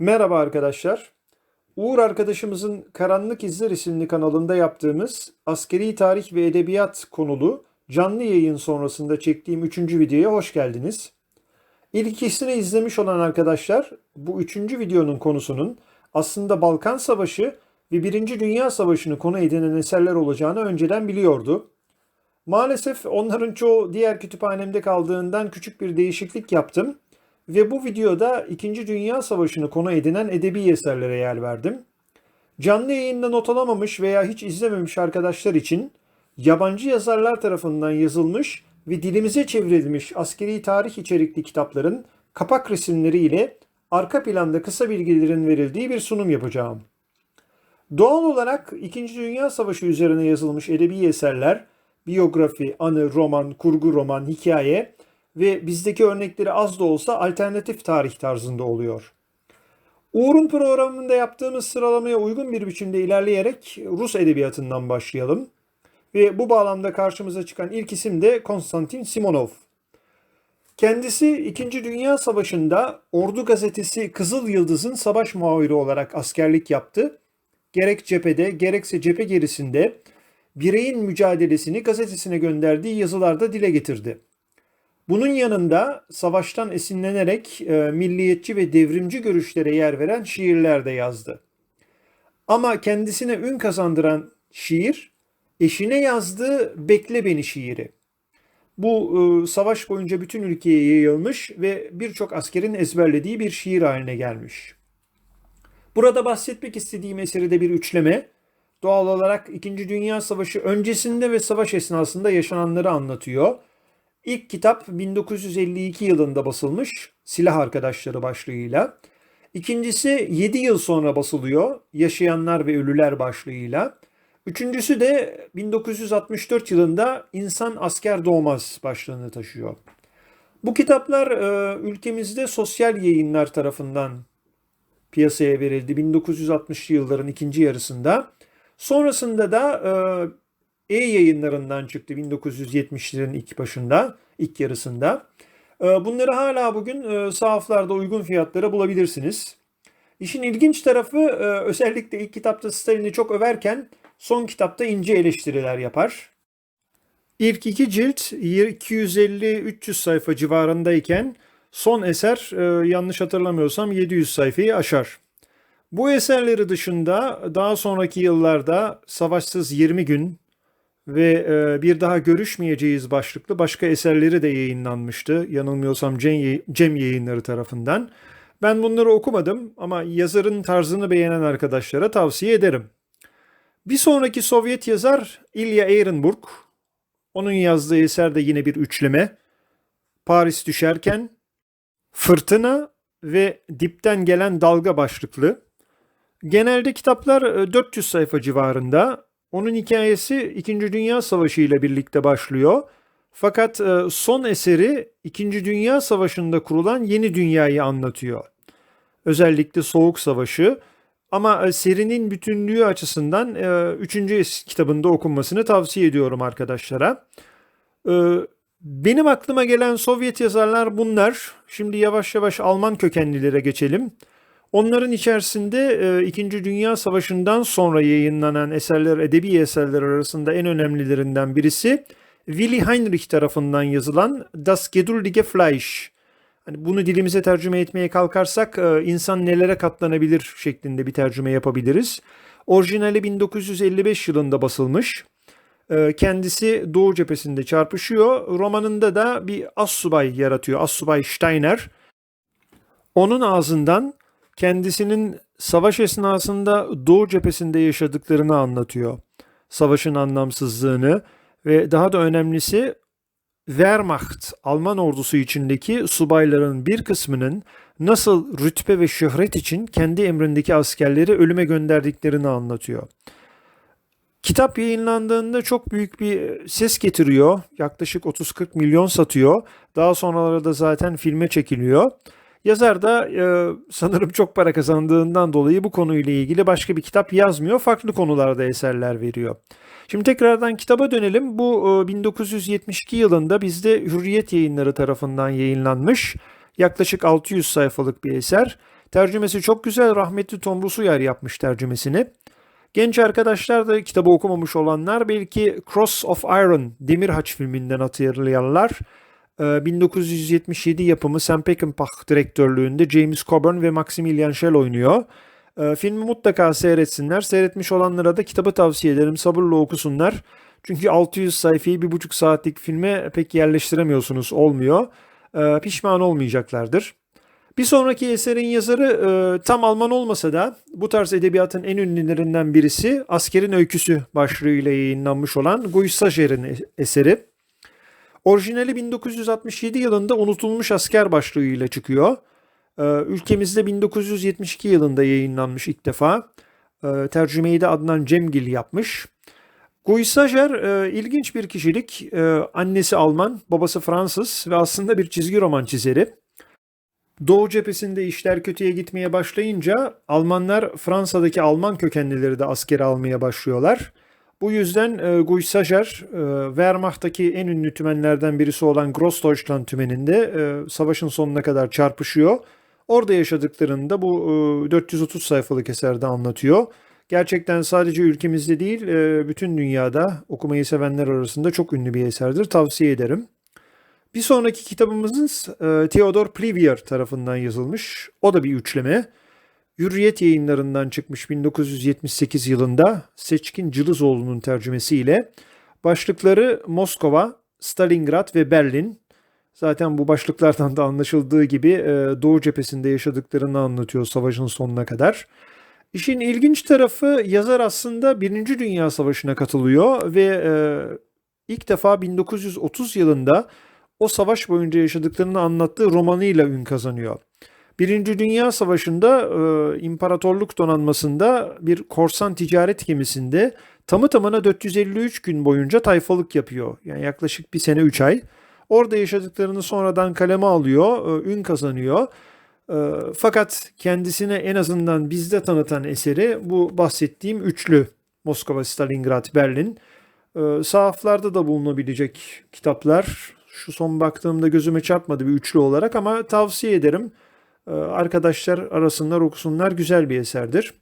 Merhaba arkadaşlar. Uğur arkadaşımızın Karanlık İzler isimli kanalında yaptığımız askeri tarih ve edebiyat konulu canlı yayın sonrasında çektiğim üçüncü videoya hoş geldiniz. İlk ikisini izlemiş olan arkadaşlar bu üçüncü videonun konusunun aslında Balkan Savaşı ve Birinci Dünya Savaşı'nı konu edinen eserler olacağını önceden biliyordu. Maalesef onların çoğu diğer kütüphanemde kaldığından küçük bir değişiklik yaptım ve bu videoda 2. Dünya Savaşı'nı konu edinen edebi eserlere yer verdim. Canlı yayında not alamamış veya hiç izlememiş arkadaşlar için yabancı yazarlar tarafından yazılmış ve dilimize çevrilmiş askeri tarih içerikli kitapların kapak resimleriyle arka planda kısa bilgilerin verildiği bir sunum yapacağım. Doğal olarak 2. Dünya Savaşı üzerine yazılmış edebi eserler, biyografi, anı, roman, kurgu roman, hikaye ve bizdeki örnekleri az da olsa alternatif tarih tarzında oluyor. Uğur'un programında yaptığımız sıralamaya uygun bir biçimde ilerleyerek Rus edebiyatından başlayalım. Ve bu bağlamda karşımıza çıkan ilk isim de Konstantin Simonov. Kendisi 2. Dünya Savaşı'nda Ordu Gazetesi Kızıl Yıldız'ın savaş muhabiri olarak askerlik yaptı. Gerek cephede gerekse cephe gerisinde bireyin mücadelesini gazetesine gönderdiği yazılarda dile getirdi. Bunun yanında savaştan esinlenerek e, milliyetçi ve devrimci görüşlere yer veren şiirler de yazdı. Ama kendisine ün kazandıran şiir, eşine yazdığı Bekle Beni şiiri. Bu e, savaş boyunca bütün ülkeye yayılmış ve birçok askerin ezberlediği bir şiir haline gelmiş. Burada bahsetmek istediğim eseri de bir üçleme. Doğal olarak 2. Dünya Savaşı öncesinde ve savaş esnasında yaşananları anlatıyor. İlk kitap 1952 yılında basılmış Silah Arkadaşları başlığıyla. İkincisi 7 yıl sonra basılıyor Yaşayanlar ve Ölüler başlığıyla. Üçüncüsü de 1964 yılında İnsan Asker Doğmaz başlığını taşıyor. Bu kitaplar e, ülkemizde sosyal yayınlar tarafından piyasaya verildi 1960'lı yılların ikinci yarısında. Sonrasında da e, e-yayınlarından çıktı 1970'lerin ilk başında, ilk yarısında. E, bunları hala bugün e, sahaflarda uygun fiyatlara bulabilirsiniz. İşin ilginç tarafı özellikle ilk kitapta Stalin'i çok överken son kitapta ince eleştiriler yapar. İlk iki cilt 250-300 sayfa civarındayken son eser yanlış hatırlamıyorsam 700 sayfayı aşar. Bu eserleri dışında daha sonraki yıllarda Savaşsız 20 Gün ve Bir Daha Görüşmeyeceğiz başlıklı başka eserleri de yayınlanmıştı. Yanılmıyorsam Cem Yayınları tarafından. Ben bunları okumadım ama yazarın tarzını beğenen arkadaşlara tavsiye ederim. Bir sonraki Sovyet yazar Ilya Ehrenburg. Onun yazdığı eser de yine bir üçleme. Paris düşerken, Fırtına ve Dipten Gelen Dalga başlıklı. Genelde kitaplar 400 sayfa civarında. Onun hikayesi 2. Dünya Savaşı ile birlikte başlıyor. Fakat son eseri 2. Dünya Savaşı'nda kurulan yeni dünyayı anlatıyor. Özellikle Soğuk Savaşı ama serinin bütünlüğü açısından 3. kitabında okunmasını tavsiye ediyorum arkadaşlara. Benim aklıma gelen Sovyet yazarlar bunlar. Şimdi yavaş yavaş Alman kökenlilere geçelim. Onların içerisinde 2. Dünya Savaşı'ndan sonra yayınlanan eserler, edebi eserler arasında en önemlilerinden birisi Willy Heinrich tarafından yazılan Das Geduldige Fleisch. Hani bunu dilimize tercüme etmeye kalkarsak insan nelere katlanabilir şeklinde bir tercüme yapabiliriz. Orijinali 1955 yılında basılmış. Kendisi Doğu cephesinde çarpışıyor. Romanında da bir assubay yaratıyor. Assubay Steiner. Onun ağzından kendisinin savaş esnasında Doğu cephesinde yaşadıklarını anlatıyor. Savaşın anlamsızlığını ve daha da önemlisi Wehrmacht, Alman ordusu içindeki subayların bir kısmının nasıl rütbe ve şöhret için kendi emrindeki askerleri ölüme gönderdiklerini anlatıyor. Kitap yayınlandığında çok büyük bir ses getiriyor. Yaklaşık 30-40 milyon satıyor. Daha sonraları da zaten filme çekiliyor. Yazar da e, sanırım çok para kazandığından dolayı bu konuyla ilgili başka bir kitap yazmıyor. Farklı konularda eserler veriyor. Şimdi tekrardan kitaba dönelim. Bu e, 1972 yılında bizde Hürriyet Yayınları tarafından yayınlanmış. Yaklaşık 600 sayfalık bir eser. Tercümesi çok güzel. Rahmetli Tom Rusuyer yapmış tercümesini. Genç arkadaşlar da kitabı okumamış olanlar belki Cross of Iron Demir Haç filminden hatırlayanlar. Ee, 1977 yapımı Sam Peckinpah direktörlüğünde James Coburn ve Maximilian Schell oynuyor. Ee, filmi mutlaka seyretsinler. Seyretmiş olanlara da kitabı tavsiye ederim. Sabırla okusunlar. Çünkü 600 sayfayı bir buçuk saatlik filme pek yerleştiremiyorsunuz. Olmuyor. Ee, pişman olmayacaklardır. Bir sonraki eserin yazarı e, tam Alman olmasa da bu tarz edebiyatın en ünlülerinden birisi Askerin Öyküsü başlığıyla yayınlanmış olan Guy Sajer'in eseri. Orijinali 1967 yılında Unutulmuş Asker başlığıyla çıkıyor. E, ülkemizde 1972 yılında yayınlanmış ilk defa. E, tercümeyi de Adnan Cemgil yapmış. Guy Sajer e, ilginç bir kişilik. E, annesi Alman, babası Fransız ve aslında bir çizgi roman çizeri. Doğu cephesinde işler kötüye gitmeye başlayınca Almanlar Fransa'daki Alman kökenlileri de askere almaya başlıyorlar. Bu yüzden e, Guy Sajer, e, Wehrmacht'taki en ünlü tümenlerden birisi olan Grossdeutschland tümeninde e, savaşın sonuna kadar çarpışıyor. Orada yaşadıklarını da bu e, 430 sayfalık eserde anlatıyor. Gerçekten sadece ülkemizde değil, e, bütün dünyada okumayı sevenler arasında çok ünlü bir eserdir. Tavsiye ederim. Bir sonraki kitabımız e, Theodor Plivier tarafından yazılmış. O da bir üçleme. Hürriyet yayınlarından çıkmış 1978 yılında Seçkin Cılızoğlu'nun tercümesiyle. Başlıkları Moskova, Stalingrad ve Berlin. Zaten bu başlıklardan da anlaşıldığı gibi e, Doğu cephesinde yaşadıklarını anlatıyor savaşın sonuna kadar. İşin ilginç tarafı yazar aslında Birinci Dünya Savaşı'na katılıyor ve e, ilk defa 1930 yılında o savaş boyunca yaşadıklarını anlattığı romanıyla ün kazanıyor. Birinci Dünya Savaşı'nda e, imparatorluk donanmasında bir korsan ticaret gemisinde tamı tamına 453 gün boyunca tayfalık yapıyor. Yani yaklaşık bir sene 3 ay. Orada yaşadıklarını sonradan kaleme alıyor, e, ün kazanıyor. E, fakat kendisine en azından bizde tanıtan eseri bu bahsettiğim üçlü Moskova, Stalingrad, Berlin. E, sahaflarda da bulunabilecek kitaplar şu son baktığımda gözüme çarpmadı bir üçlü olarak ama tavsiye ederim. Ee, arkadaşlar arasınlar okusunlar güzel bir eserdir.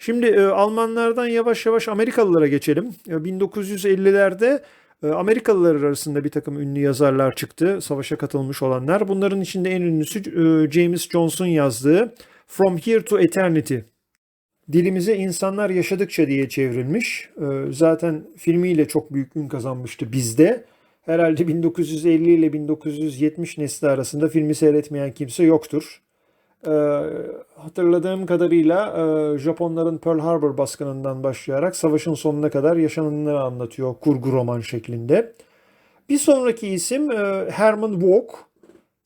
Şimdi e, Almanlardan yavaş yavaş Amerikalılara geçelim. 1950'lerde e, e, Amerikalılar arasında bir takım ünlü yazarlar çıktı. Savaşa katılmış olanlar. Bunların içinde en ünlüsü James Johnson yazdığı From Here to Eternity. Dilimize insanlar yaşadıkça diye çevrilmiş. Zaten filmiyle çok büyük ün kazanmıştı bizde herhalde 1950 ile 1970 nesli arasında filmi seyretmeyen kimse yoktur. Ee, hatırladığım kadarıyla e, Japonların Pearl Harbor baskınından başlayarak savaşın sonuna kadar yaşananları anlatıyor kurgu roman şeklinde. Bir sonraki isim e, Herman Wouk.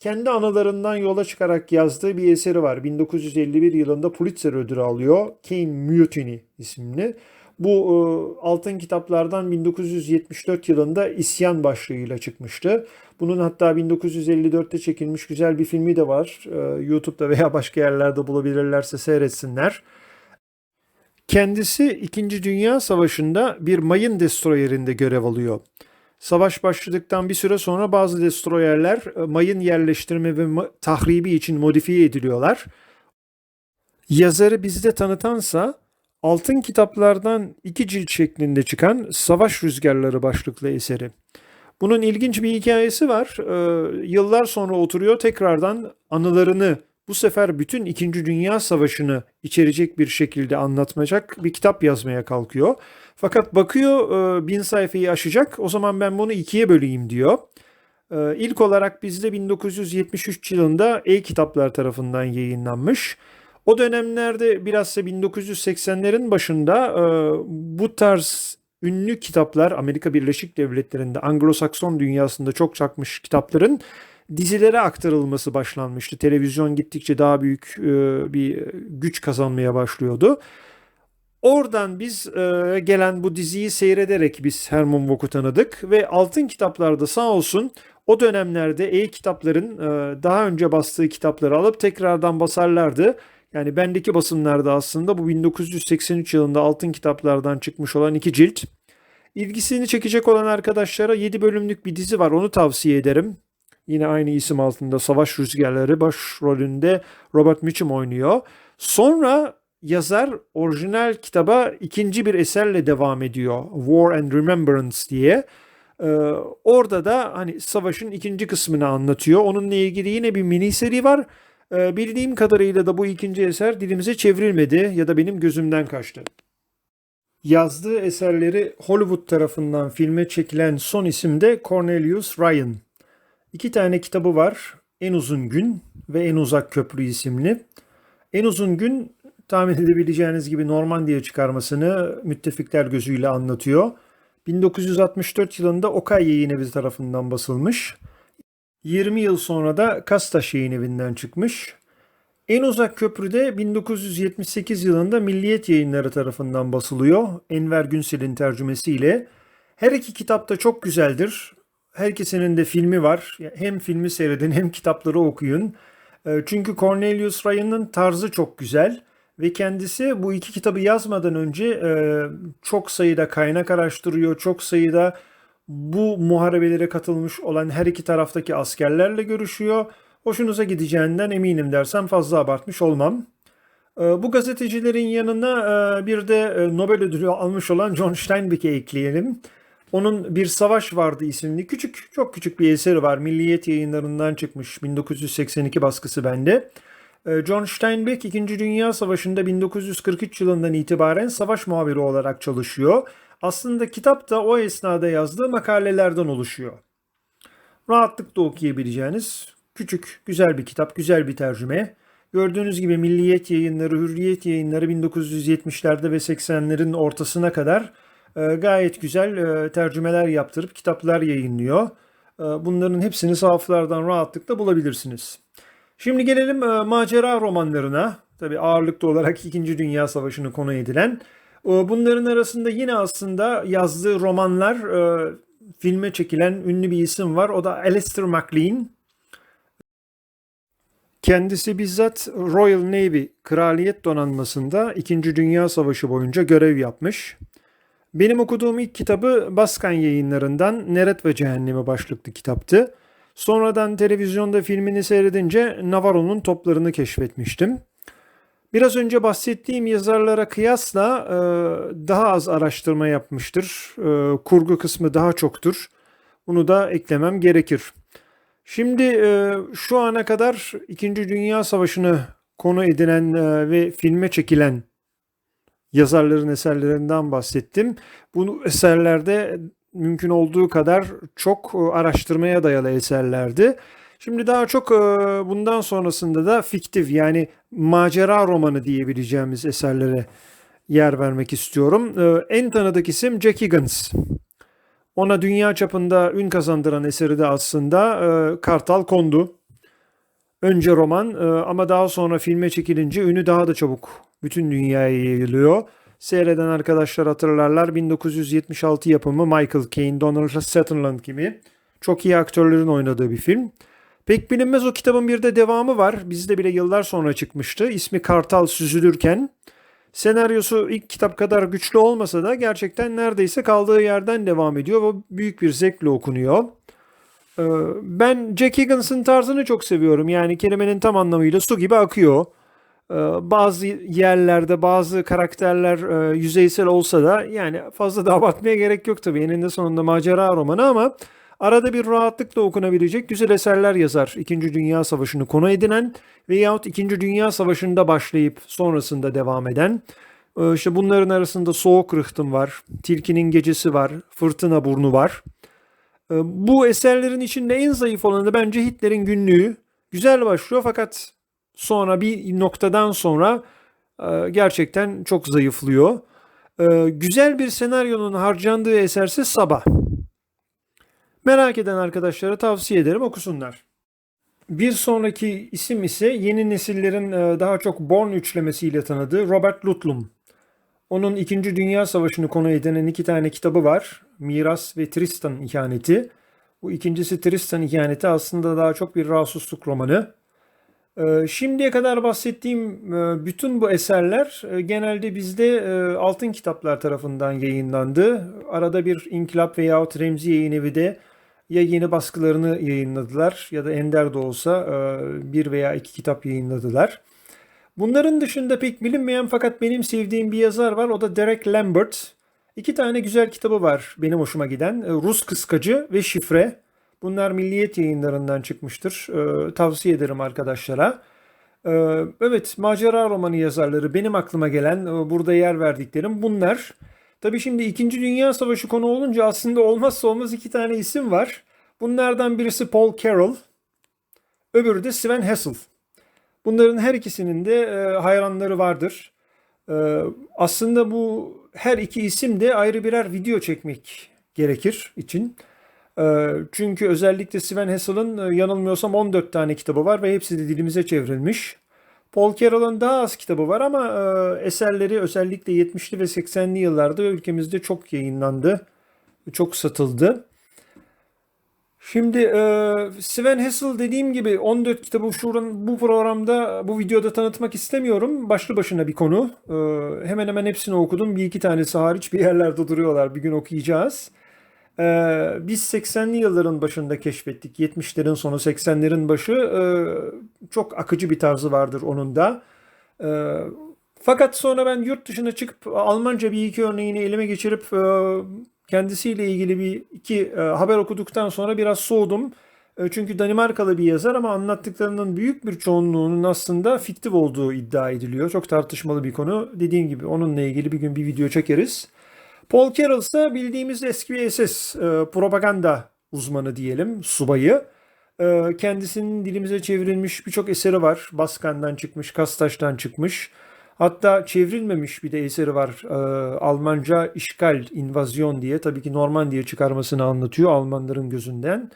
Kendi anılarından yola çıkarak yazdığı bir eseri var. 1951 yılında Pulitzer ödülü alıyor. Kane Mutiny isimli. Bu e, altın kitaplardan 1974 yılında İsyan başlığıyla çıkmıştı. Bunun hatta 1954'te çekilmiş güzel bir filmi de var. E, YouTube'da veya başka yerlerde bulabilirlerse seyretsinler. Kendisi 2. Dünya Savaşı'nda bir mayın destroyerinde görev alıyor. Savaş başladıktan bir süre sonra bazı destroyerler e, mayın yerleştirme ve tahribi için modifiye ediliyorlar. Yazarı bizde tanıtansa Altın kitaplardan iki cilt şeklinde çıkan Savaş Rüzgarları başlıklı eseri. Bunun ilginç bir hikayesi var. Ee, yıllar sonra oturuyor tekrardan anılarını bu sefer bütün İkinci Dünya Savaşı'nı içerecek bir şekilde anlatmayacak bir kitap yazmaya kalkıyor. Fakat bakıyor e, bin sayfayı aşacak o zaman ben bunu ikiye böleyim diyor. E, ilk olarak bizde 1973 yılında E-Kitaplar tarafından yayınlanmış. O dönemlerde bilhassa 1980'lerin başında e, bu tarz ünlü kitaplar Amerika Birleşik Devletleri'nde Anglo-Sakson dünyasında çok çakmış kitapların dizilere aktarılması başlanmıştı. Televizyon gittikçe daha büyük e, bir güç kazanmaya başlıyordu. Oradan biz e, gelen bu diziyi seyrederek biz Herman Wouk'u tanıdık ve altın kitaplarda sağ olsun o dönemlerde e-kitapların e, daha önce bastığı kitapları alıp tekrardan basarlardı. Yani bendeki basımlarda aslında bu 1983 yılında altın kitaplardan çıkmış olan iki cilt. İlgisini çekecek olan arkadaşlara 7 bölümlük bir dizi var onu tavsiye ederim. Yine aynı isim altında Savaş Rüzgarları başrolünde Robert Mitchum oynuyor. Sonra yazar orijinal kitaba ikinci bir eserle devam ediyor. War and Remembrance diye. Ee, orada da hani savaşın ikinci kısmını anlatıyor. Onunla ilgili yine bir mini seri var. Ee, bildiğim kadarıyla da bu ikinci eser dilimize çevrilmedi ya da benim gözümden kaçtı. Yazdığı eserleri Hollywood tarafından filme çekilen son isim de Cornelius Ryan. İki tane kitabı var. En Uzun Gün ve En Uzak Köprü isimli. En Uzun Gün tahmin edebileceğiniz gibi Normandiya çıkarmasını müttefikler gözüyle anlatıyor. 1964 yılında Okay Yayın tarafından basılmış. 20 yıl sonra da Kastaş Yayın Evi'nden çıkmış. En uzak köprüde 1978 yılında Milliyet Yayınları tarafından basılıyor. Enver Günsel'in tercümesiyle. Her iki kitap da çok güzeldir. Her ikisinin de filmi var. Hem filmi seyredin hem kitapları okuyun. E, Çünkü Cornelius Ryan'ın tarzı çok güzel ve kendisi bu iki kitabı yazmadan önce e, çok sayıda kaynak araştırıyor, çok sayıda bu muharebelere katılmış olan her iki taraftaki askerlerle görüşüyor. Hoşunuza gideceğinden eminim dersem fazla abartmış olmam. E, Bu gazetecilerin yanına e, bir de e, Nobel ödülü almış olan John Steinbeck'i ekleyelim. Onun Bir Savaş Vardı isimli küçük, çok küçük bir eseri var. Milliyet yayınlarından çıkmış 1982 baskısı bende. Ee, John Steinbeck 2. Dünya Savaşı'nda 1943 yılından itibaren savaş muhabiri olarak çalışıyor. Aslında kitap da o esnada yazdığı makalelerden oluşuyor. Rahatlıkla okuyabileceğiniz küçük, güzel bir kitap, güzel bir tercüme. Gördüğünüz gibi Milliyet Yayınları, Hürriyet Yayınları 1970'lerde ve 80'lerin ortasına kadar e, gayet güzel e, tercümeler yaptırıp kitaplar yayınlıyor. E, bunların hepsini sahaflardan rahatlıkla bulabilirsiniz. Şimdi gelelim macera romanlarına. Tabii ağırlıklı olarak 2. Dünya Savaşı'nı konu edilen. E, bunların arasında yine aslında yazdığı romanlar e, filme çekilen ünlü bir isim var. O da Alistair MacLean. Kendisi bizzat Royal Navy Kraliyet Donanması'nda 2. Dünya Savaşı boyunca görev yapmış. Benim okuduğum ilk kitabı Baskan yayınlarından Neret ve Cehennemi başlıklı kitaptı. Sonradan televizyonda filmini seyredince Navarro'nun toplarını keşfetmiştim. Biraz önce bahsettiğim yazarlara kıyasla e, daha az araştırma yapmıştır. E, kurgu kısmı daha çoktur. Bunu da eklemem gerekir. Şimdi e, şu ana kadar 2. Dünya Savaşı'nı konu edinen e, ve filme çekilen yazarların eserlerinden bahsettim. Bu eserlerde mümkün olduğu kadar çok e, araştırmaya dayalı eserlerdi. Şimdi daha çok bundan sonrasında da fiktif yani macera romanı diyebileceğimiz eserlere yer vermek istiyorum. En tanıdık isim Jack Higgins. Ona dünya çapında ün kazandıran eseri de aslında Kartal Kondu. Önce roman ama daha sonra filme çekilince ünü daha da çabuk bütün dünyaya yayılıyor. Seyreden arkadaşlar hatırlarlar 1976 yapımı Michael Caine, Donald Sutherland gibi çok iyi aktörlerin oynadığı bir film. Pek bilinmez o kitabın bir de devamı var. Bizde bile yıllar sonra çıkmıştı. İsmi Kartal Süzülürken. Senaryosu ilk kitap kadar güçlü olmasa da gerçekten neredeyse kaldığı yerden devam ediyor ve büyük bir zevkle okunuyor. Ee, Ben Jack Higgins'ın tarzını çok seviyorum. Yani kelimenin tam anlamıyla su gibi akıyor. Ee, Bazı yerlerde bazı karakterler e, yüzeysel olsa da yani fazla da abartmaya gerek yok tabii. Eninde sonunda macera romanı ama arada bir rahatlıkla okunabilecek güzel eserler yazar. İkinci Dünya Savaşı'nı konu edinen veyahut İkinci Dünya Savaşı'nda başlayıp sonrasında devam eden. Ee, İşte bunların arasında Soğuk Rıhtım var, Tilkinin Gecesi var, Fırtına Burnu var. Ee, Bu eserlerin içinde en zayıf olanı bence Hitler'in Günlüğü. Güzel başlıyor fakat sonra bir noktadan sonra e, gerçekten çok zayıflıyor. E, Güzel bir senaryonun harcandığı eserse Sabah. Merak eden arkadaşlara tavsiye ederim okusunlar. Bir sonraki isim ise yeni nesillerin e, daha çok Born üçlemesiyle tanıdığı Robert Ludlum. Onun 2. Dünya Savaşı'nı konu edinen iki tane kitabı var. Miras ve Tristan İhaneti. Bu ikincisi Tristan İhaneti aslında daha çok bir rasusluk romanı. Ee, Şimdiye kadar bahsettiğim e, bütün bu eserler e, genelde bizde e, Altın Kitaplar tarafından yayınlandı. Arada bir İnkılap veyahut Remzi Yayın Evi de ya yeni baskılarını yayınladılar ya da ender de olsa e, bir veya iki kitap yayınladılar. Bunların dışında pek bilinmeyen fakat benim sevdiğim bir yazar var. O da Derek Lambert. İki tane güzel kitabı var benim hoşuma giden. E, Rus Kıskacı ve Şifre. Bunlar Milliyet yayınlarından çıkmıştır. E, tavsiye ederim arkadaşlara. Evet, macera romanı yazarları benim aklıma gelen, burada yer verdiklerim bunlar. Tabii şimdi İkinci Dünya Savaşı konu olunca aslında olmazsa olmaz iki tane isim var. Bunlardan birisi Paul Carroll, öbürü de Sven Hessel. Bunların her ikisinin de e, hayranları vardır. E, aslında bu her iki isim de ayrı birer video çekmek gerekir için. E, çünkü özellikle Sven Hassel'ın e, yanılmıyorsam 14 tane kitabı var ve hepsi de dilimize çevrilmiş. Paul Carroll'ın daha az kitabı var ama e, eserleri özellikle 70'li ve 80'li yıllarda ülkemizde çok yayınlandı. Çok satıldı. Şimdi e, Sven Hessel dediğim gibi 14 kitabı şuran bu programda bu videoda tanıtmak istemiyorum. Başlı başına bir konu. E, hemen hemen hepsini okudum. Bir iki tanesi hariç bir yerlerde duruyorlar. Bir gün okuyacağız. E, biz 80'li yılların başında keşfettik. 70'lerin sonu 80'lerin başı. E, çok akıcı bir tarzı vardır onun da. E, fakat sonra ben yurt dışına çıkıp Almanca bir iki örneğini elime geçirip e, kendisiyle ilgili bir iki e, haber okuduktan sonra biraz soğudum. E, çünkü Danimarkalı bir yazar ama anlattıklarının büyük bir çoğunluğunun aslında fiktif olduğu iddia ediliyor. Çok tartışmalı bir konu. Dediğim gibi onunla ilgili bir gün bir video çekeriz. Paul Carroll ise bildiğimiz eski SS e, propaganda uzmanı diyelim, subayı. E, kendisinin dilimize çevrilmiş birçok eseri var. Baskan'dan çıkmış, Kastaş'tan çıkmış. Hatta çevrilmemiş bir de eseri var. E, Almanca işgal, invazyon diye. Tabii ki Normandiya çıkarmasını anlatıyor Almanların gözünden.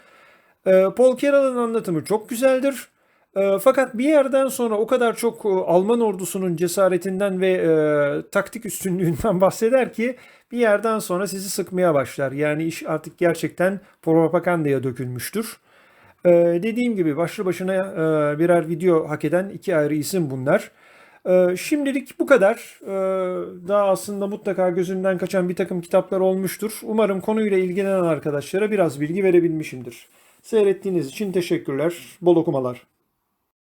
E, Paul Carroll'ın anlatımı çok güzeldir. E, fakat bir yerden sonra o kadar çok e, Alman ordusunun cesaretinden ve e, taktik üstünlüğünden bahseder ki bir yerden sonra sizi sıkmaya başlar. Yani iş artık gerçekten propagandaya dökülmüştür. E, dediğim gibi başlı başına e, birer video hak eden iki ayrı isim bunlar. Ee, Şimdilik bu kadar. Ee, Daha aslında mutlaka gözünden kaçan bir takım kitaplar olmuştur. Umarım konuyla ilgilenen arkadaşlara biraz bilgi verebilmişimdir. Seyrettiğiniz için teşekkürler. Bol okumalar.